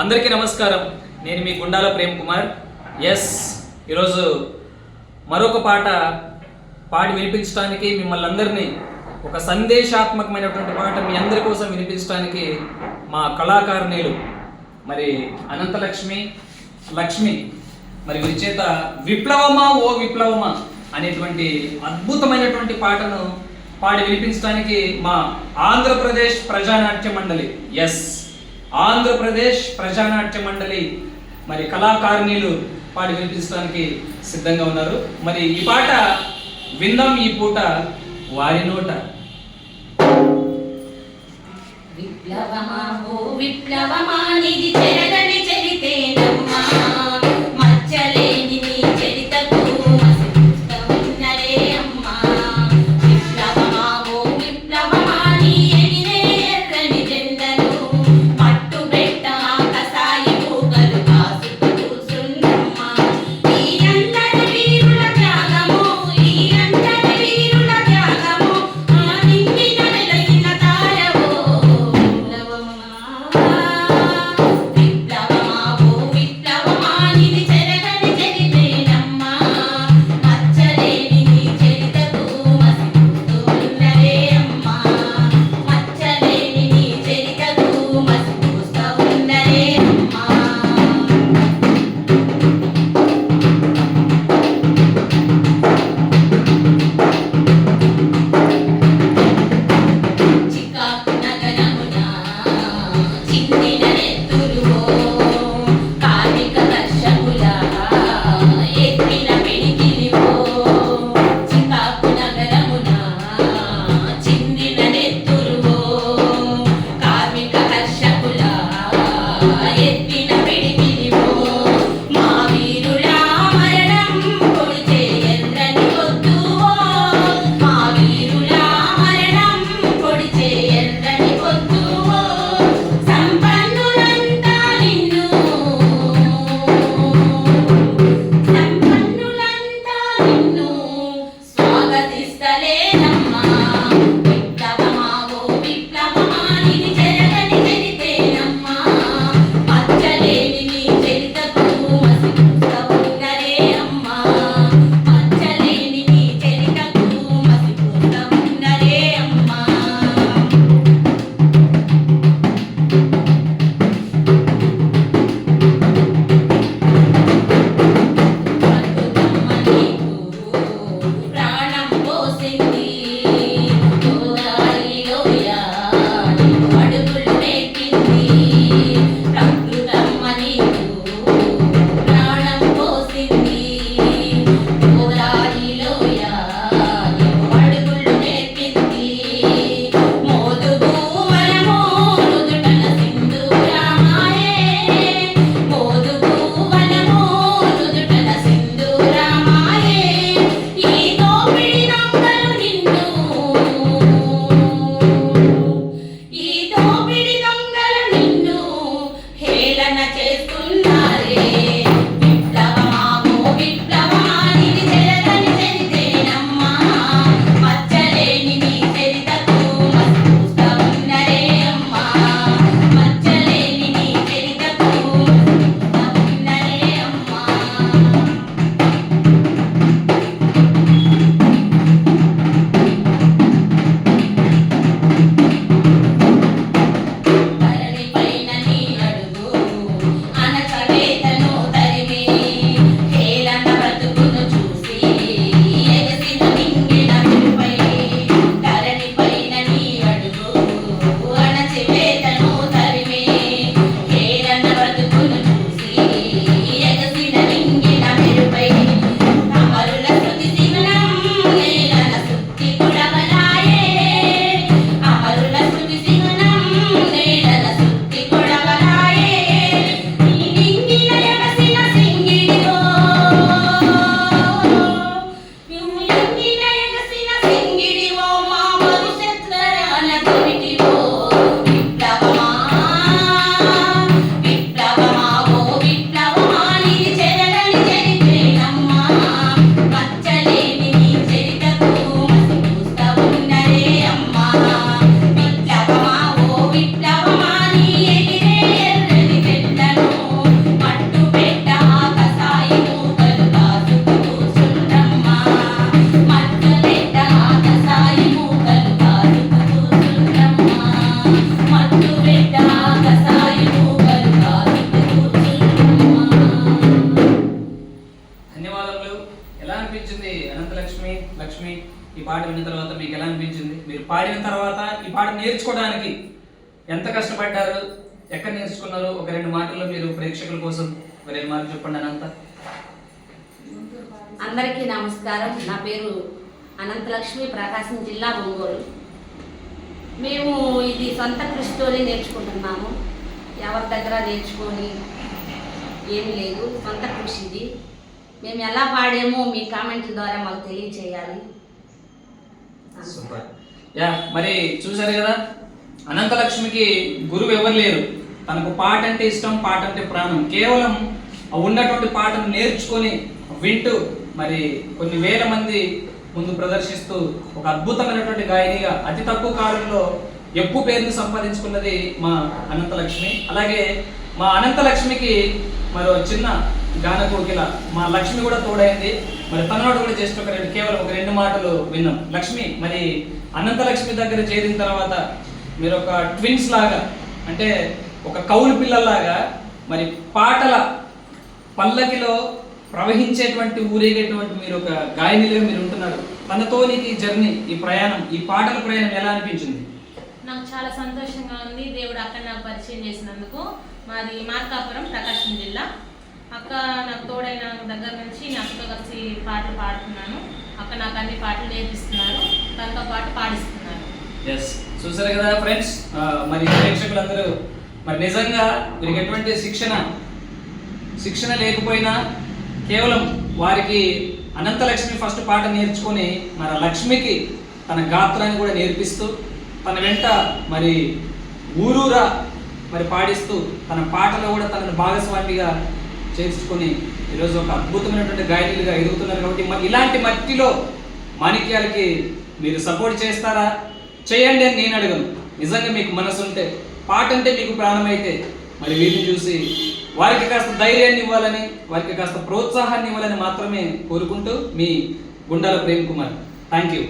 అందరికీ నమస్కారం. నేను మీ గుండాల ప్రేమ్ కుమార్. ఎస్ ఈరోజు మరొక పాట పాడి వినిపించడానికి మిమ్మల్ని అందరినీ ఒక సందేశాత్మకమైనటువంటి పాట మీ అందరి కోసం వినిపించడానికి మా కళాకారుణీలు మరి అనంతలక్ష్మి లక్ష్మి మరి వీరి చేత విప్లవమా ఓ విప్లవమా అనేటువంటి అద్భుతమైనటువంటి పాటను పాడి వినిపించడానికి మా ఆంధ్రప్రదేశ్ ప్రజానాట్య మండలి. ఎస్ ఆంధ్రప్రదేశ్ ప్రజానాట్య మండలి మరి కళాకారిణీలు పాడి వినిపించడానికి సిద్ధంగా ఉన్నారు. మరి ఈ పాట విందాం ఈ పూట వారి నోట. విప్లవమా విప్లవమా ಕಲೇನ తర్వాత మీకు ఎలా అనిపించింది? మీరు పాడిన తర్వాత నేర్చుకోవడానికి ఎంత కష్టపడ్డారు? ఎక్కడ నేర్చుకున్నారు? ఒక రెండు మాటల్లో మీరు ప్రేక్షకుల కోసం ఒక రెండు మాటలు చెప్పండి అనంత. అందరికీ నమస్కారం. నా పేరు అనంతలక్ష్మి ప్రకాశం జిల్లా ఒంగోలు. మేము ఇది సొంత కృషితోనే నేర్చుకుంటున్నాము. ఎవరి దగ్గర నేర్చుకొని ఏమి లేదు. సొంత కృషి ఇది. మేము ఎలా పాడామో మీ కామెంట్ల ద్వారా మాకు తెలియచేయాలి. సూపర్ యా మరి చూసారు కదా? అనంతలక్ష్మికి గురువు ఎవరు లేరు. తనకు పాట అంటే ఇష్టం పాట అంటే ప్రాణం. కేవలం ఉన్నటువంటి పాటను నేర్చుకొని వింటూ మరి కొన్ని వేల మంది ముందు ప్రదర్శిస్తూ ఒక అద్భుతమైనటువంటి గాయనిగా అతి తక్కువ కాలంలో ఎక్కువ పేరుని సంపాదించుకున్నది మా అనంతలక్ష్మి. అలాగే మా అనంతలక్ష్మికి మరో చిన్న గాన కోకిల మా లక్ష్మి కూడా తోడైంది. మరి తనోడు కూడా జస్ట్ ఒక రెండు కేవలం ఒక రెండు మాటలు విన్నాం. లక్ష్మి మరి అనంత లక్ష్మి దగ్గర చేరిన తర్వాత మీరు ఒక ట్విన్స్ లాగా అంటే ఒక కౌలు పిల్లలాగా మరి పాటల పల్లకిలో ప్రవహించేటువంటి ఊరేగేటువంటి మీరు ఒక గాయనిగా మీరు ఉంటున్నారు. తనతో నీకు ఈ జర్నీ ఈ ప్రయాణం ఈ పాటల ప్రయాణం ఎలా అనిపించింది? నాకు చాలా సంతోషంగా ఉంది. దేవుడు అక్కడ నాకు పరిచయం చేసినందుకు. మాది మార్కాపురం ప్రకాశం జిల్లా. అక్క నాకు తోడైన దగ్గర నుంచి నేను అక్కతో కలిసి పాటలు పాడుతున్నాను. అక్క నాకు అన్ని పాటలు నేర్పిస్తున్నారు. తనతో పాటు పాడిస్తున్నాను ఎస్ చూసారు కదా ఫ్రెండ్స్? మరి ప్రేక్షకులందరూ మరి నిజంగా వీరికి ఎటువంటి శిక్షణ శిక్షణ లేకపోయినా కేవలం వారికి అనంతలక్ష్మి ఫస్ట్ పాట నేర్చుకొని మరి లక్ష్మికి తన గాత్రాన్ని కూడా నేర్పిస్తూ తన వెంట మరి ఊరూరా మరి పాడిస్తూ తన పాటలో కూడా తనను భాగస్వామిగా చేర్చుకొని ఈరోజు ఒక అద్భుతమైనటువంటి గాయకులుగా ఎదుగుతున్నారు కాబట్టి మరి ఇలాంటి మట్టిలో మాణిక్యాలకి మీరు సపోర్ట్ చేస్తారా? చేయండి అని నేను అడగను. నిజంగా మీకు మనసు ఉంటే పాట అంటే మీకు ప్రాణమైతే మరి వీటిని చూసి వారికి కాస్త ధైర్యాన్ని ఇవ్వాలని వారికి కాస్త ప్రోత్సాహాన్ని ఇవ్వాలని మాత్రమే కోరుకుంటూ మీ గుండాల ప్రేమ్ కుమార్. Thank you